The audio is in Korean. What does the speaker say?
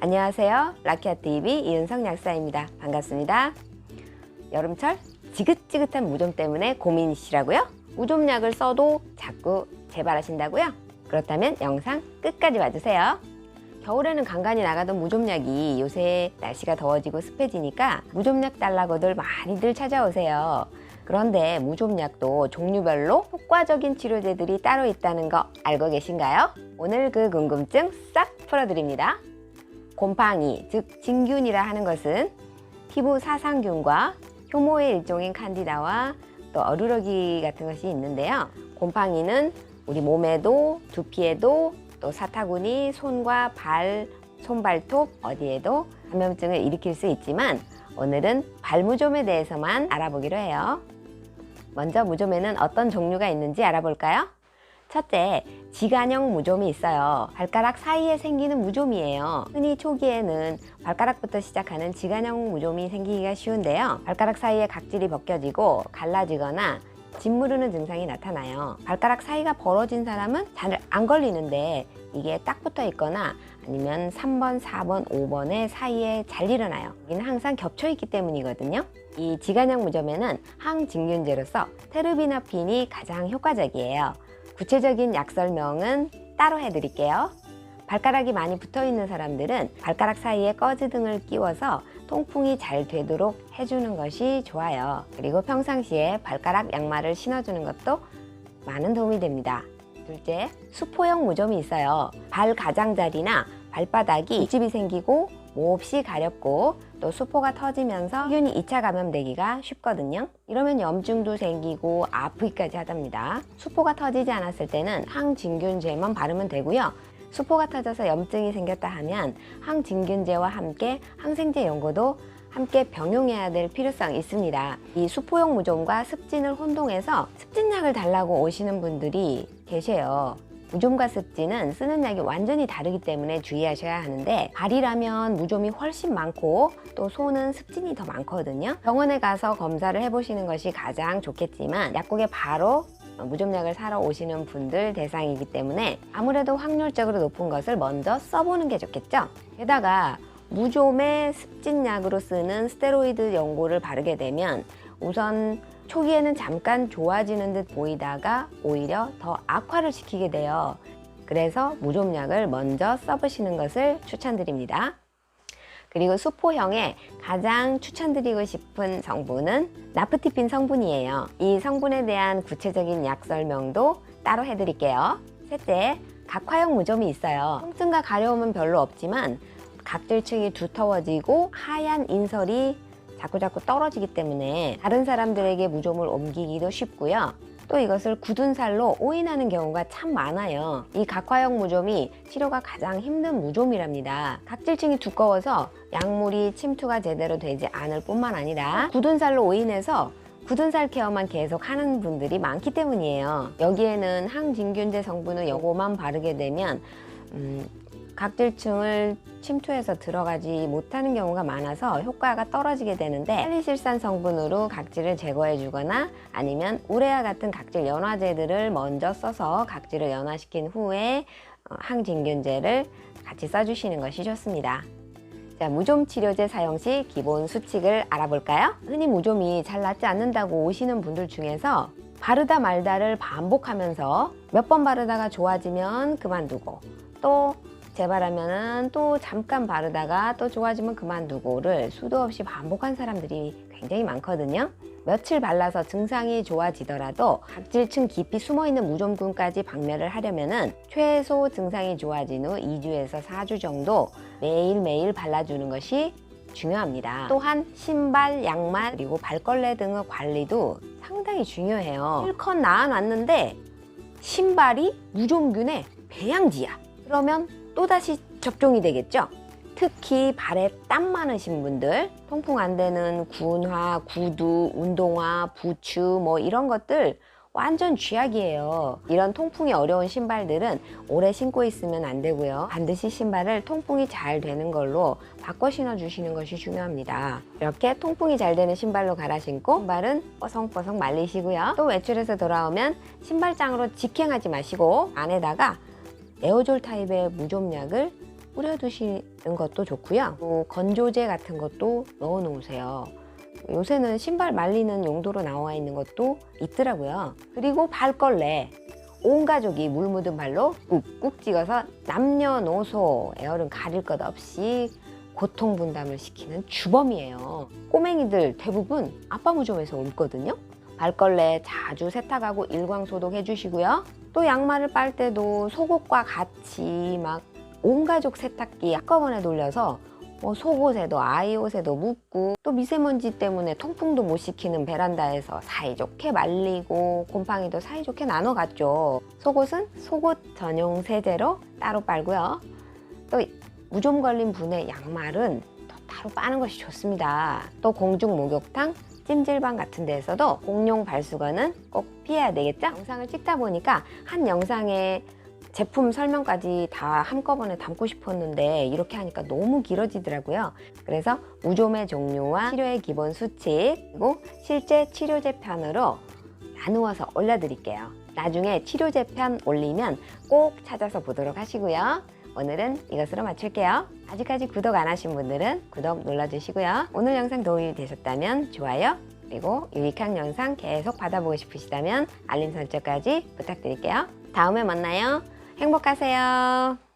안녕하세요. 라키아TV 이은성 약사입니다. 반갑습니다. 여름철 지긋지긋한 무좀 때문에 고민이시라고요? 무좀약을 써도 자꾸 재발하신다고요? 그렇다면 영상 끝까지 봐주세요. 겨울에는 간간히 나가던 무좀약이 요새 날씨가 더워지고 습해지니까 무좀약 달라고들 많이들 찾아오세요. 그런데 무좀약도 종류별로 효과적인 치료제들이 따로 있다는 거 알고 계신가요? 오늘 그 궁금증 싹 풀어드립니다. 곰팡이, 즉 진균이라 하는 것은 피부 사상균과 효모의 일종인 칸디다와 또 어루러기 같은 것이 있는데요. 곰팡이는 우리 몸에도 두피에도 또 사타구니, 손과 발, 손발톱 어디에도 감염증을 일으킬 수 있지만 오늘은 발무좀에 대해서만 알아보기로 해요. 먼저 무좀에는 어떤 종류가 있는지 알아볼까요? 첫째, 지간형 무좀이 있어요. 발가락 사이에 생기는 무좀이에요. 흔히 초기에는 발가락부터 시작하는 지간형 무좀이 생기기가 쉬운데요. 발가락 사이에 각질이 벗겨지고 갈라지거나 짓무르는 증상이 나타나요. 발가락 사이가 벌어진 사람은 잘 안 걸리는데 이게 딱 붙어 있거나 아니면 3번, 4번, 5번의 사이에 잘 일어나요. 이는 항상 겹쳐 있기 때문이거든요. 이 지간형 무좀에는 항진균제로서 테르비나핀이 가장 효과적이에요. 구체적인 약 설명은 따로 해드릴게요. 발가락이 많이 붙어 있는 사람들은 발가락 사이에 꺼즈 등을 끼워서 통풍이 잘 되도록 해주는 것이 좋아요. 그리고 평상시에 발가락 양말을 신어주는 것도 많은 도움이 됩니다. 둘째, 수포형 무좀이 있어요. 발 가장자리나 발바닥이 입집이 생기고 몹시 가렵고 또 수포가 터지면서 세균이 2차 감염되기가 쉽거든요. 이러면 염증도 생기고 아프기까지 하답니다. 수포가 터지지 않았을 때는 항진균제만 바르면 되고요. 수포가 터져서 염증이 생겼다 하면 항진균제와 함께 항생제 연고도 함께 병용해야 될 필요성이 있습니다. 이 수포용 무좀과 습진을 혼동해서 습진약을 달라고 오시는 분들이 계세요. 무좀과 습진은 쓰는 약이 완전히 다르기 때문에 주의하셔야 하는데 발이라면 무좀이 훨씬 많고 또 손은 습진이 더 많거든요. 병원에 가서 검사를 해보시는 것이 가장 좋겠지만 약국에 바로 무좀약을 사러 오시는 분들 대상이기 때문에 아무래도 확률적으로 높은 것을 먼저 써보는 게 좋겠죠. 게다가 무좀의 습진약으로 쓰는 스테로이드 연고를 바르게 되면 우선 초기에는 잠깐 좋아지는 듯 보이다가 오히려 더 악화를 시키게 돼요. 그래서 무좀약을 먼저 써보시는 것을 추천드립니다. 그리고 수포형에 가장 추천드리고 싶은 성분은 나프티핀 성분이에요. 이 성분에 대한 구체적인 약 설명도 따로 해드릴게요. 셋째, 각화형 무좀이 있어요. 통증과 가려움은 별로 없지만 각질층이 두터워지고 하얀 인설이 자꾸자꾸 떨어지기 때문에 다른 사람들에게 무좀을 옮기기도 쉽고요. 또 이것을 굳은 살로 오인하는 경우가 참 많아요. 이 각화형 무좀이 치료가 가장 힘든 무좀이랍니다. 각질층이 두꺼워서 약물이 침투가 제대로 되지 않을 뿐만 아니라 굳은 살로 오인해서 굳은 살 케어만 계속 하는 분들이 많기 때문이에요. 여기에는 항진균제 성분을 요거만 바르게 되면 음, 각질층을 침투해서 들어가지 못하는 경우가 많아서 효과가 떨어지게 되는데 할리실산 성분으로 각질을 제거해 주거나 아니면 우레아 같은 각질 연화제들을 먼저 써서 각질을 연화시킨 후에 어, 항진균제를 같이 써주시는 것이 좋습니다. 자, 무좀 치료제 사용 시 기본 수칙을 알아볼까요? 흔히 무좀이 잘 낫지 않는다고 오시는 분들 중에서 바르다 말다를 반복하면서 몇 번 바르다가 좋아지면 그만두고 또 재발하면은 또 잠깐 바르다가 또 좋아지면 그만두고를 수도 없이 반복한 사람들이 굉장히 많거든요. 며칠 발라서 증상이 좋아지더라도 각질층 깊이 숨어 있는 무좀균까지 박멸을 하려면은 최소 증상이 좋아진 후 2주에서 4주 정도 매일매일 발라주는 것이 중요합니다. 또한 신발, 양말, 그리고 발걸레 등의 관리도 상당히 중요해요. 실컷 나아놨는데 신발이 무좀균의 배양지야. 그러면 또다시 접종이 되겠죠? 특히 발에 땀 많으신 분들, 통풍 안 되는 군화, 구두, 운동화, 부츠 뭐 이런 것들 완전 쥐약이에요. 이런 통풍이 어려운 신발들은 오래 신고 있으면 안 되고요. 반드시 신발을 통풍이 잘 되는 걸로 바꿔 신어 주시는 것이 중요합니다. 이렇게 통풍이 잘 되는 신발로 갈아 신고 신발은 뽀송뽀송 말리시고요. 또 외출해서 돌아오면 신발장으로 직행하지 마시고 안에다가 에어졸 타입의 무좀약을 뿌려두시는 것도 좋고요. 또 건조제 같은 것도 넣어 놓으세요. 요새는 신발 말리는 용도로 나와 있는 것도 있더라고요. 그리고 발걸레. 온 가족이 물 묻은 발로 꾹꾹 찍어서 남녀노소 에어른 가릴 것 없이 고통 분담을 시키는 주범이에요. 꼬맹이들 대부분 아빠 무좀에서 옮거든요. 발걸레 자주 세탁하고 일광 소독해 주시고요. 또 양말을 빨 때도 속옷과 같이 막 온 가족 세탁기 한꺼번에 돌려서 뭐 속옷에도 아이 옷에도 묻고 또 미세먼지 때문에 통풍도 못 시키는 베란다에서 사이좋게 말리고 곰팡이도 사이좋게 나눠 갔죠. 속옷은 속옷 전용 세제로 따로 빨고요. 또 무좀 걸린 분의 양말은 또 따로 빠는 것이 좋습니다. 또 공중 목욕탕, 찜질방 같은 데에서도 공용 발수건은 꼭 피해야 되겠죠? 영상을 찍다 보니까 한 영상에 제품 설명까지 다 한꺼번에 담고 싶었는데 이렇게 하니까 너무 길어지더라고요. 그래서 무좀의 종류와 치료의 기본 수칙 그리고 실제 치료제 편으로 나누어서 올려드릴게요. 나중에 치료제 편 올리면 꼭 찾아서 보도록 하시고요. 오늘은 이것으로 마칠게요. 아직까지 구독 안 하신 분들은 구독 눌러주시고요. 오늘 영상 도움이 되셨다면 좋아요. 그리고 유익한 영상 계속 받아보고 싶으시다면 알림 설정까지 부탁드릴게요. 다음에 만나요. 행복하세요.